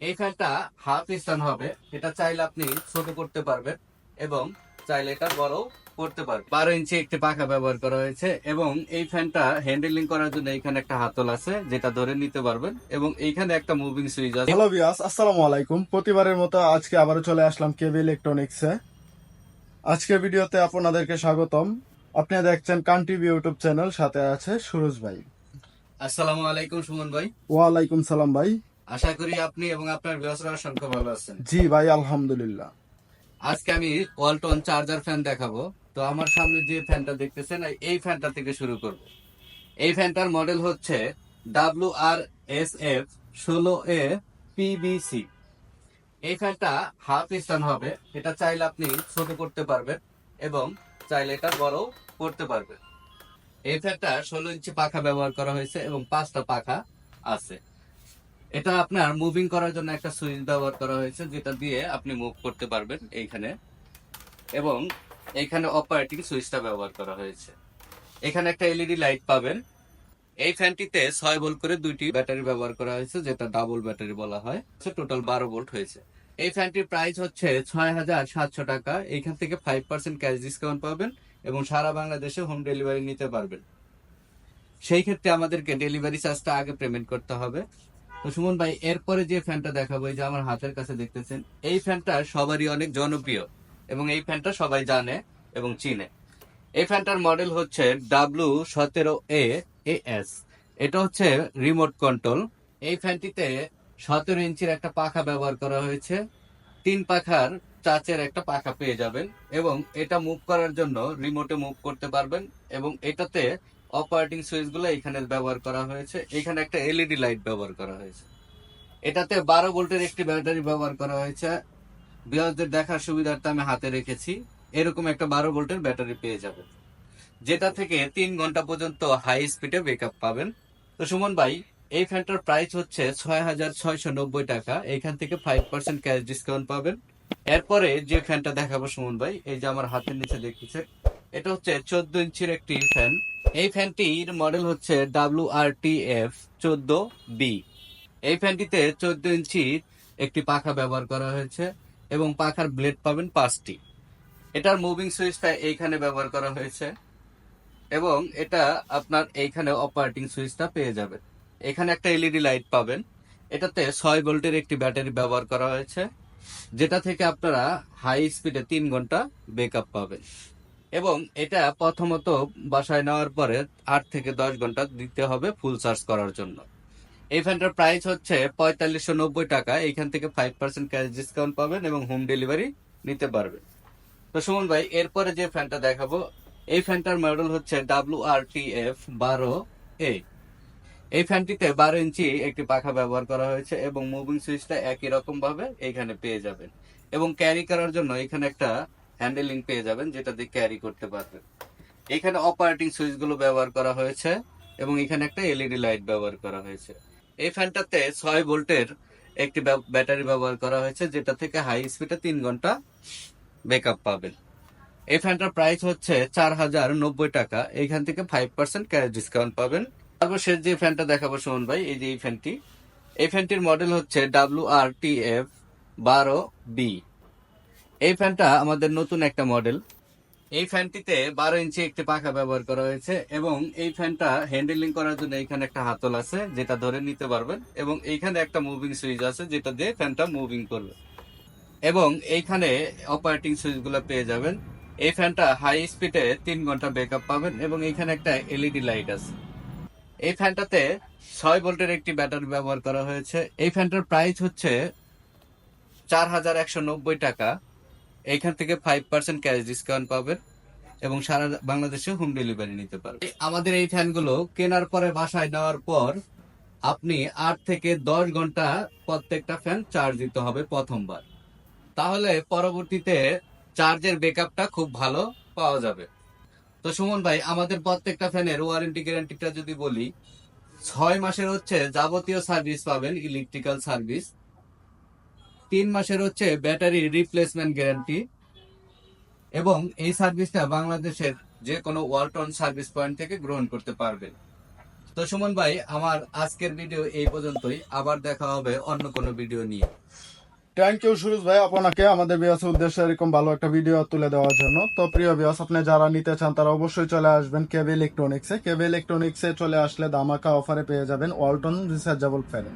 এই ফ্যানটা হাফ স্টান হবে। এটা চাইলে আপনি ছোট করতে পারবেন এবং চাইলে এটা বড় করতে পারবেন। বারো ইঞ্চি একটি পাখা ব্যবহার করা হয়েছে এবং এই ফ্যানটা হ্যান্ডেলিং করার জন্য এখানে একটা হাতল আছে যেটা ধরে নিতে পারবেন এবং এইখানে একটা মুভিং সুইচ আছে। হ্যালো বিয়াস আসসালামু আলাইকুম। প্রতিবারের মতো আজকে আবারও চলে আসলাম কেবি ইলেকট্রনিক্সে আজকের ভিডিওতে আপনাদেরকে স্বাগতম। আপনি দেখছেন কান টিভি ইউটিউব চ্যানেল সাথে আছে সুরজ ভাই। আসসালামু আলাইকুম সুমন ভাই। ওয়ালাইকুম সালাম ভাই। আশা করি আপনি এবং আপনার ব্যবসার অসংখ্য ভালো আছেন। জি ভাই আলহামদুলিল্লাহ। আজকে আমি ওয়ালটন চার্জার ফ্যান দেখাবো। তো আমার সামনে যে ফ্যানটা দেখতেছেন এই ফ্যানটা থেকে শুরু করব। এই ফ্যানটার মডেল হচ্ছে ডাব্লিউ আর এস এফ ষোলো এ পিবিসি এই ফ্যানটা হাফ স্ট্যান্ড হবে। এটা চাইলে আপনি ছোট করতে পারবেন এবং চাইলে এটা বড় করতে পারবেন। এই ফ্যানটা ষোলো ইঞ্চি পাখা ব্যবহার করা হয়েছে এবং পাঁচটা পাখা আছে। এটা আপনার মুভিং করার জন্য একটা সুইচ ব্যবহার করা হয়েছে, যেটা দিয়ে আপনি মুভ করতে পারবেন এইখানে। এবং এইখানে অপারেটিং সুইচটা ব্যবহার করা হয়েছে। এখানে একটা এলইডি লাইট পাবেন। এই ফ্যানটিতে ছয় ভোল্ট করে দুইটি ব্যাটারি ব্যবহার করা হয়েছে, যেটা ডাবল ব্যাটারি বলা হয়। টোটাল বারো ভোল্ট হয়েছে। এই ফ্যানটির প্রাইস হচ্ছে ছয় হাজার সাতশো টাকা। এইখান থেকে ফাইভ পার্সেন্ট ক্যাশ ডিসকাউন্ট পাবেন এবং সারা বাংলাদেশে হোম ডেলিভারি নিতে পারবেন। সেই ক্ষেত্রে আমাদেরকে ডেলিভারি চার্জটা আগে পেমেন্ট করতে হবে। তো সুমন ভাই, এরপরে যে ফ্যানটা দেখাবো যে আমার হাতের কাছে দেখতেছেন, এই ফ্যানটা সবারই অনেক জনপ্রিয় এবং এই ফ্যানটা সবাই জানে এবং চিনে। এই ফ্যানটার মডেল হচ্ছে ডাব্লু সতেরো এ এস এটা হচ্ছে রিমোট কন্ট্রোল। এই ফ্যানটিতে সতেরো ইঞ্চির একটা পাখা ব্যবহার করা হয়েছে। তিন পাখার চাচের একটা পাখা পেয়ে যাবেন এবং এটা মুভ করার জন্য রিমোটে মুভ করতে পারবেন এবং এটাতে অপারেটিং সুইচগুলো এখানে ব্যবহার করা হয়েছে। এখানে একটা এলইডি লাইট ব্যবহার করা হয়েছে। এটাতে বারো ভোল্টের একটি ব্যাটারি ব্যবহার করা হয়েছে। বিয়ারদের দেখার সুবিধার্থে আমি হাতে রেখেছি। এরকম একটা বারো ভোল্টের ব্যাটারি পেয়ে যাবেন যেটা থেকে তিন ঘণ্টা পর্যন্ত হাই স্পিডে ব্যাকআপ পাবেন। তো সুমন ভাই, এই ফ্যানটার প্রাইস হচ্ছে ছয় হাজার ছয়শো নব্বই টাকা। এখান থেকে ফাইভ পার্সেন্ট ক্যাশ ডিসকাউন্ট পাবেন। এরপরে যে ফ্যানটা দেখাবো সুমন ভাই, এই যে আমার হাতের নিচে দেখতেছে এটা হচ্ছে চোদ্দ ইঞ্চির একটি ফ্যান এই ফ্যানটির মডেল হচ্ছে ডাব্লিউ আর টি এফ চোদ্দ বি এই ফ্যানটিতে চোদ্দ ইঞ্চির একটি পাখা ব্যবহার করা হয়েছে এবং পাখার ব্লেড পাবেন পাঁচটি। এটার মুভিং সুইচটা এইখানে ব্যবহার করা হয়েছে এবং এটা আপনার এইখানে অপারেটিং সুইচটা পেয়ে যাবেন। এখানে একটা এলইডি লাইট পাবেন। এটাতে ছয় ভোল্টের একটি ব্যাটারি ব্যবহার করা হয়েছে, যেটা থেকে আপনারা হাই স্পিডে তিন ঘণ্টা ব্যাকআপ পাবেন। এবং এটা প্রথমত বাসায় নেওয়ার পরে আট থেকে দশ ঘণ্টা দিতে হবে ফুল চার্জ করার জন্য। এই ফ্যানটার প্রাইস হচ্ছে পঁয়তাল্লিশশো নব্বই টাকা। এইখান থেকে ফাইভ পার্সেন্ট ক্যাশ ডিসকাউন্ট পাবেন এবং হোম ডেলিভারি নিতে পারবেন। তো সুমন ভাই, এরপরে যে ফ্যানটা দেখাবো, এই ফ্যানটার মডেল হচ্ছে ডাব্লিউ আর টি এফ বারো এ এই ফ্যানটিতে বারো ইঞ্চি একটি পাখা ব্যবহার করা হয়েছে এবং মুভিং সুইচটা একই রকম ভাবে এইখানে পেয়ে যাবেন। এবং ক্যারি করার জন্য এখানে একটা হ্যান্ডেলিং পেয়ে যাবেন, যেটা দিয়ে ক্যারি করতে পারবেন। এখানে অপারেটিং সুইচগুলো ব্যবহার করা হয়েছে এবং এখানে একটা এলইডি লাইট ব্যবহার করা হয়েছে। এই ফ্যানটাতে ছয় ভোল্টের একটি ব্যাটারি ব্যবহার করা হয়েছে, যেটা থেকে হাই স্পিডে তিন ঘণ্টা ব্যাকআপ পাবেন। এই ফ্যানটার প্রাইস হচ্ছে চার হাজার নব্বই টাকা। এইখান থেকে ফাইভ পার্সেন্ট ক্যাশ ডিসকাউন্ট পাবেন। তারপর শেষ যে ফ্যানটা দেখাবো সুমন ভাই, এই যে এই ফ্যানটি এই ফ্যানটির মডেল হচ্ছে ডাব্লিউ আর টি এফ বারো বি এই ফ্যানটা আমাদের নতুন একটা মডেল। এই ফ্যানটিতে বারো ইঞ্চি একটি পাখা ব্যবহার করা হয়েছে এবং এই ফ্যানটা হ্যান্ডেলিং করার জন্য এখানে একটা হাতল আছে, যেটা ধরে নিতে পারবেন এবং এইখানে একটা মুভিং সুইচ আছে, যেটা দিয়ে ফ্যানটা মুভিং করবে। এবং এইখানে অপারেটিং সুইচগুলো পেয়ে যাবেন। এই ফ্যানটা হাই স্পিডে তিন ঘণ্টা ব্যাকআপ পাবেন এবং এইখানে একটা এলইডি লাইট আছে। এই ফ্যানটাতে ছয় ভোল্টের একটি ব্যাটারি ব্যবহার করা হয়েছে। এই ফ্যানটার প্রাইস হচ্ছে চার হাজার একশো নব্বই টাকা। এইখান থেকে ফাইভ পার্সেন্ট ক্যাশ ডিসকাউন্ট পাবেন এবং সারা বাংলাদেশে হোম ডেলিভারি নিতে পারবেন। আমাদের এই ফ্যানগুলো কেনার পরে বাসায় নেওয়ার পর আপনি আট থেকে দশ ঘণ্টা প্রত্যেকটা ফ্যান চার্জ দিতে হবে প্রথমবার। তাহলে পরবর্তীতে চার্জের ব্যাকআপটা খুব ভালো পাওয়া যাবে। তো সুমন ভাই, আমাদের প্রত্যেকটা ফ্যানের ওয়ারেন্টি গ্যারান্টিটা যদি বলি, ছয় মাসের হচ্ছে যাবতীয় সার্ভিস পাবেন ইলেকট্রিক্যাল সার্ভিস তিন মাসের হচ্ছে ব্যাটারি রিপ্লেসমেন্ট গ্যারান্টি। এবং এই সার্ভিসটা বাংলাদেশের যে কোনো ওয়ালটন সার্ভিস পয়েন্ট থেকে গ্রহণ করতে পারবেন তো সুমন ভাই, আমার আজকের ভিডিও এই পর্যন্তই। আবার দেখা হবে অন্য কোনো ভিডিও নিয়ে। থ্যাংক ইউ সুরজ ভাই, আপনাকে আমাদের বিয়াসের উদ্দেশ্যে এরকম ভালো একটা ভিডিও তুলে দেওয়ার জন্য। তো প্রিয় বিয়াস আপনি যারা নিতে চান, তারা অবশ্যই চলে আসবেন কেবি ইলেকট্রনিক্সে কেবি ইলেকট্রনিক্সে চলে আসলে দামাকা অফারে পেয়ে যাবেন ওয়ালটন রিচার্জেবল ফ্যান